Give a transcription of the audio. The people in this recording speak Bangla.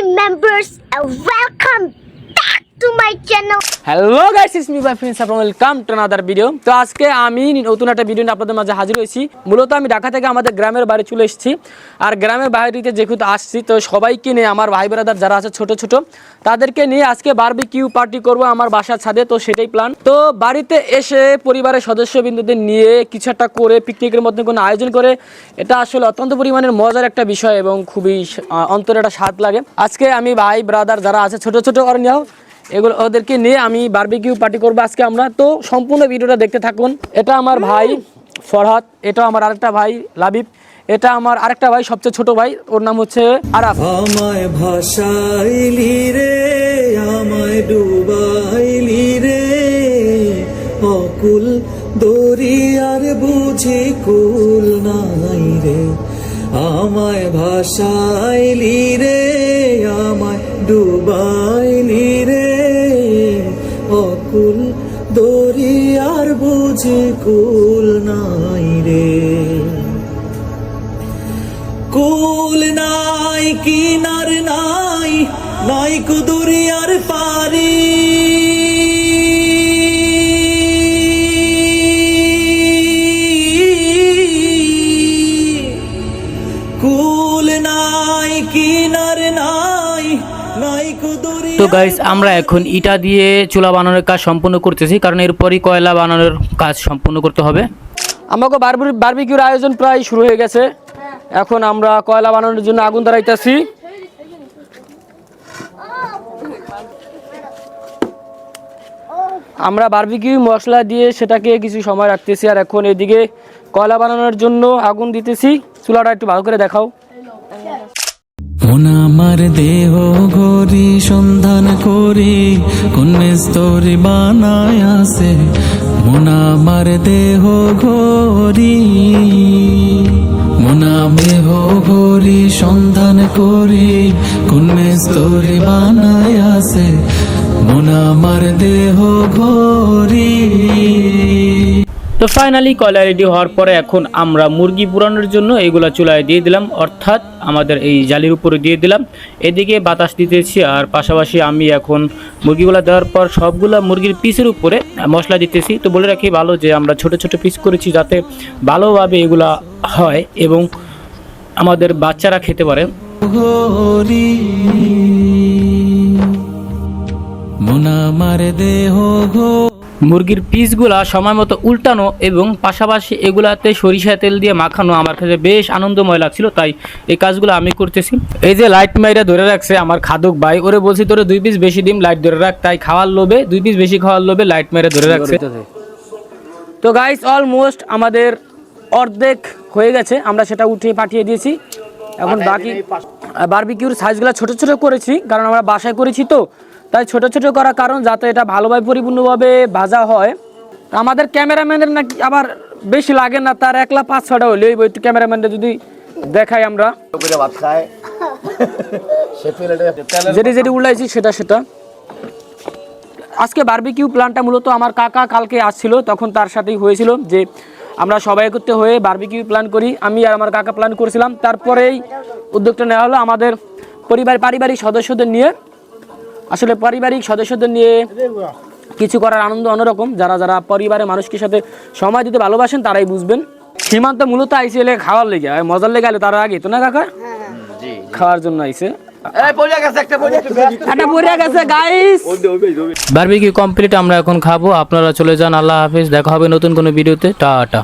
family members and welcome to my channel. Hello guys it's me by friends আপনারা ওয়েলকাম টু আনাদার ভিডিও তো আজকে আমি নতুন একটা ভিডিও আপনাদের মাঝে হাজির হয়েছি। মূলত আমি ঢাকা থেকে আমাদের গ্রামের বাড়ি চলে এসেছি। আর গ্রামের বাড়িতে যেহেতু আসছি, তো সবাইকে নিয়ে, আমার ভাই ব্রাদার যারা আছে ছোট ছোট, তাদেরকে নিয়ে আজকে বারবি কিউ পার্টি করব আমার বাসার ছাদে। তো সেটাই প্ল্যান তো বাড়িতে এসে পরিবারের সদস্যবৃন্দদের নিয়ে কিছু একটা করে পিকনিকের মধ্যে কোনো আয়োজন করে, এটা আসলে অত্যন্ত পরিমাণের মজার একটা বিষয় এবং খুবই অন্তরে একটা স্বাদ লাগে। আজকে আমি ভাই ব্রাদার যারা আছে ছোট ছোট করে নিয়েও এগুলো ওদেরকে নিয়ে আমি বার্বিকিউ পার্টি করব আজকে আমরা। তো সম্পূর্ণ ভিডিওটা দেখতে থাকুন। এটা আমার ভাই ফরহাদ এটা আমার আরেকটা ভাই লাবিব, এটা আমার আরেকটা ভাই, সবচেয়ে ছোট ভাই, ওর নাম হচ্ছে আরাফ। আমায় ভাসাইলি রে, আমায় ডুবাইলি রে, অকুল দরিয়ার বুঝি কুল নাই রে। আমায় ভাসাইলি রে, আমায় ডুবাইলি রে অকুল দরিয়ার বুঝে কুল নাই রে। কুল নাই কিনার নাই নাই কুদুরিয়ার দরিয়ার কুল গাইস আমরা এখন ইটা দিয়ে চুলা বানানোর কাজ সম্পূর্ণ করতেছি, কারণ এরপরই কয়লা বানানোর কাজ সম্পূর্ণ করতে হবে। আমাকে বারবি, বারবিকিউর আয়োজন প্রায় শুরু হয়ে গেছে। এখন আমরা কয়লা বানানোর জন্য আগুন ধরাইতেছি। আমরা বারবিকিউ মশলা দিয়ে সেটাকে কিছু সময় রাখতেছি, আর এখন এদিকে কয়লা বানানোর জন্য আগুন দিতেছি। চুলাটা একটু ভালো করে দেখাও। মন আমার দেহ গরি সন্ধান করি, কোন স্তরি বানায় আছে? মন আমার দেহ ঘরি মন দেহ ঘরি সন্ধান করি, কোন স্তরি বানায় আছে? মন আমার দেহ ঘরি তো ফাইনালি কয়লা রেডি হওয়ার পরে এখন আমরা মুরগি পুরানোর জন্য এগুলা চুলায় দিয়ে দিলাম, অর্থাৎ আমাদের এই জালির উপরে দিয়ে দিলাম। এদিকে বাতাস দিতেছি আর পাশাপাশি আমি এখন মুরগিগুলো দেওয়ার পর সবগুলা মুরগির পিসের উপরে মশলা দিতেছি। তো বলে রাখি, ভালো যে আমরা ছোট ছোট পিস করেছি যাতে ভালোভাবে এগুলা হয় এবং আমাদের বাচ্চারা খেতে পারে। মন আমার দেহ মুরগির পিসগুলা সময় মতো উল্টানো এবং পাশাপাশি এগুলাতে সরিষা তেল দিয়ে মাখানো আমার কাছে বেশ আনন্দময় লাগছিল তাই এই কাজগুলো আমি করতেছি। এই যে লাইট মাইরা ধরে রাখছে আমার খাদক ভাই ওরে বলছি তোরে দুই পিস বেশি ডিম লাইট ধরে রাখ তাই খাওয়ার লোভে দুই পিস বেশি খাওয়ার লোভে লাইট মাইরা ধরে রাখছে। তো গাইস অলমোস্ট আমাদের অর্ধেক হয়ে গেছে আমরা সেটা উঠিয়ে পাঠিয়ে দিয়েছি। এখন বাকি বারবিকিউর সাইজগুলো ছোট ছোট করেছি কারণ আমরা বাসায় করেছি তো তাই ছোট ছোট করার কারণ যাতে এটা ভালোভাবে পরিপূর্ণভাবে ভাজা হয়। আমাদের ক্যামেরাম্যানের নাকি আবার বেশি লাগে না তার একলা পাঁচ ছটা হলে একটু ক্যামেরাম্যানটা যদি দেখাই আমরা। যেটি যেটি উল্লাইছি সেটা সেটা। আজকে বারবিকিউ প্ল্যানটা মূলত আমার কাকা কালকে আসছিল তখন তার সাথেই হয়েছিল যে আমরা সবাই একত্রে হয়ে বারবিকিউ প্ল্যান করি। আমি আর আমার কাকা প্ল্যান করেছিলাম। তারপরেই উদ্যোগটা নেওয়া হলো আমাদের পরিবার পারিবারিক সদস্যদের নিয়ে। আসলে পারিবারিক সদস্যদের নিয়ে কিছু করার আনন্দ অন্যরকম। যারা যারা পরিবারের মানুষকে সাথে সময় দিতে ভালোবাসেন তারাই বুঝবেন। সীমান্ত মূলত আইসি এলে খাওয়ার লেগে। মজার লেগে আলে তারা আগে তো না কাকা? খাওয়ার জন্য আইসে। একটা পড়ে গেছে গাইস বারবিকিউ কমপ্লিট আমরা এখন খাব। আপনারা চলে যান আল্লাহ হাফিজ। দেখা হবে নতুন কোনো ভিডিওতে। টাটা।